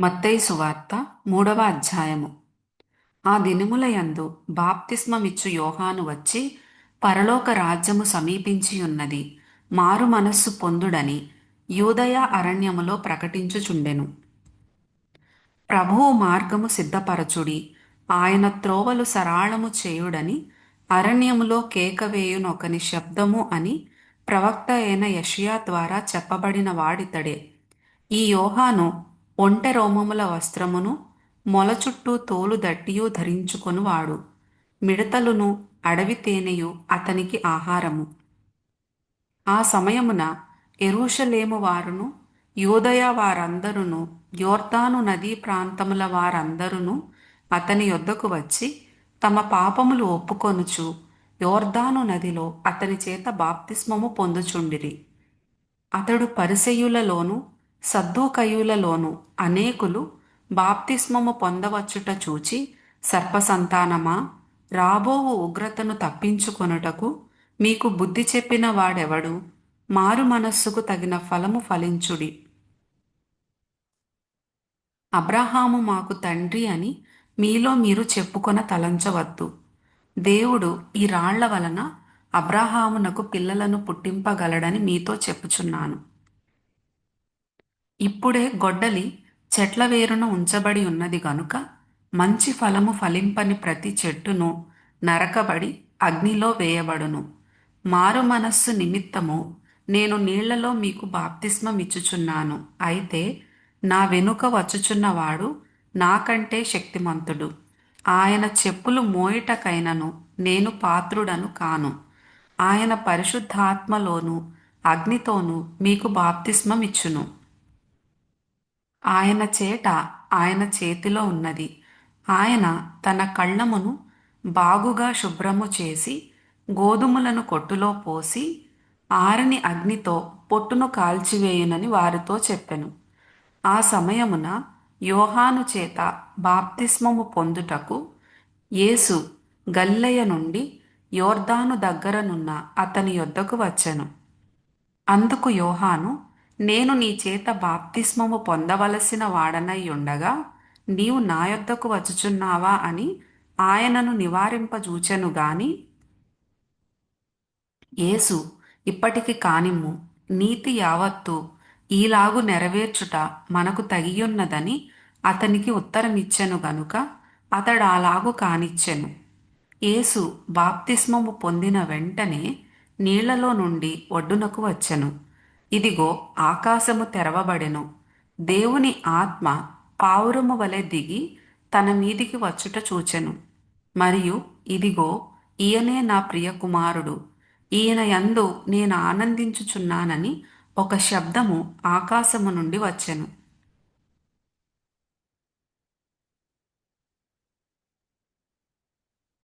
మత్తయి సువార్త మూడవ అధ్యాయము. ఆ దినములయందు బాప్తిస్మమిచ్చు యోహాను వచ్చి పరలోక రాజ్యము సమీపించి ఉన్నది మారు మనస్సు పొందుడని యూదయ అరణ్యములో ప్రకటించుచుండెను. ప్రభువు మార్గము సిద్ధపరచుడి ఆయన త్రోవలు సరాళము చేయుడని అరణ్యములో కేకవేయునొకని శబ్దము అని ప్రవక్త అయిన యషియా ద్వారా చెప్పబడిన వాడితడే. ఈ యోహాను ఒంటె రోమముల వస్త్రమును మొల చుట్టూ తోలు దట్టియు ధరించుకొనువాడు. మిడతలును అడవి తేనెయు అతనికి ఆహారము. ఆ సమయమున ఎరుషలేము వారును యోదయ వారందరును యోర్దాను నదీ ప్రాంతముల వారందరును అతని యొద్దకు వచ్చి తమ పాపములు ఒప్పుకొనుచు యోర్దాను నదిలో అతని చేత బాప్తిస్మము పొందుచుండిరి. అతడు పరిసెయులలోను సద్దూకయులలోను అనేకులు బాప్తిస్మము పొందవచ్చుట చూచి సర్పసంతానమా? రాబోవు ఉగ్రతను తప్పించుకొనుటకు మీకు బుద్ధి చెప్పిన వాడెవడు? మారు మనస్సుకు తగిన ఫలము ఫలించుడి. అబ్రహాము మాకు తండ్రి అని మీలో మీరు చెప్పుకొన తలంచవద్దు. దేవుడు ఈ రాళ్ళ వలన అబ్రహామునకు పిల్లలను పుట్టింపగలడని మీతో చెప్పుచున్నాను. ఇప్పుడే గొడ్డలి చెట్ల వేరున ఉంచబడి ఉన్నది గనుక మంచి ఫలము ఫలింపని ప్రతి చెట్టును నరకబడి అగ్నిలో వేయబడును. మారు మనస్సు నిమిత్తము నేను నీళ్ళలో మీకు బాప్తిస్మమిచ్చుచున్నాను. అయితే నా వెనుక వచ్చుచున్నవాడు నాకంటే శక్తిమంతుడు. ఆయన చెప్పులు మోయిటకైనను నేను పాత్రుడను కాను. ఆయన పరిశుద్ధాత్మలోను అగ్నితోనూ మీకు బాప్తిస్మం ఇచ్చును ఆయన చేట ఆయన చేతిలో ఉన్నది. ఆయన తన కళ్ళమును బాగుగా శుభ్రము చేసి గోధుమలను కొట్టులో పోసి ఆరని అగ్నితో పొట్టును కాల్చివేయునని వారితో చెప్పెను. ఆ సమయమున యోహాను చేత బాప్తిస్మము పొందుటకు యేసు గల్లయ్య నుండి యోర్దాను దగ్గరనున్న అతని యొద్దకు వచ్చెను. అందుకు యోహాను నేను నీ చేత బాప్తిస్మము పొందవలసిన వాడనై ఉండగా నీవు నా యొద్దకు వచ్చుచున్నావా అని ఆయనను నివారింపజూచెను గాని యేసు ఇప్పటికి కానిమ్ము. నీతి యావత్తు ఈలాగు నెరవేర్చుట మనకు తగియున్నదని అతనికి ఉత్తరమిచ్చెను గనుక అతడు అలాగు కానిచ్చెను. యేసు బాప్తిస్మము పొందిన వెంటనే నీళ్ళలో నుండి ఒడ్డునకు వచ్చెను. ఇదిగో ఆకాశము తెరవబడెను. దేవుని ఆత్మ పావురము వలె దిగి తన మీదికి వచ్చుట చూచెను. మరియు ఇదిగో ఈయనే నా ప్రియ కుమారుడు ఈయన యందు నేను ఆనందించుచున్నానని ఒక శబ్దము ఆకాశము నుండి వచ్చెను.